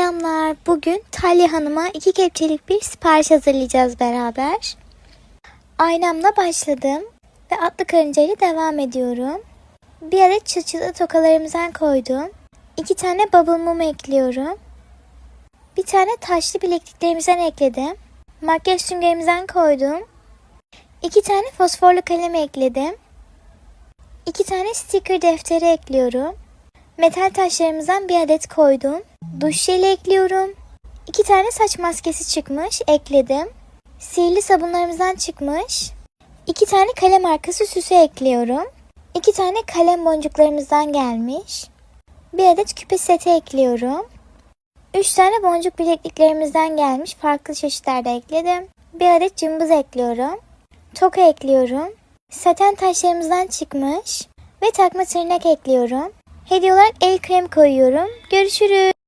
Selamlar. Bugün Talya Hanım'a iki kepçelik bir sipariş hazırlayacağız beraber. Aynamla başladım ve atlı karınca ile devam ediyorum. Bir adet çıt çıtlı tokalarımızdan koydum. İki tane bubble mum ekliyorum. Bir tane taşlı bilekliklerimizden ekledim. Makyaj süngerimizden koydum. İki tane fosforlu kalem ekledim. İki tane sticker defteri ekliyorum. Metal taşlarımızdan bir adet koydum. Duş jeli ekliyorum. İki tane saç maskesi çıkmış. Ekledim. Sihirli sabunlarımızdan çıkmış. İki tane kalem arkası süsü ekliyorum. İki tane kalem boncuklarımızdan gelmiş. Bir adet küpe seti ekliyorum. Üç tane boncuk bilekliklerimizden gelmiş. Farklı çeşitlerde ekledim. Bir adet cımbız ekliyorum. Toka ekliyorum. Saten taşlarımızdan çıkmış. Ve takma tırnak ekliyorum. Hediye olarak el krem koyuyorum. Görüşürüz.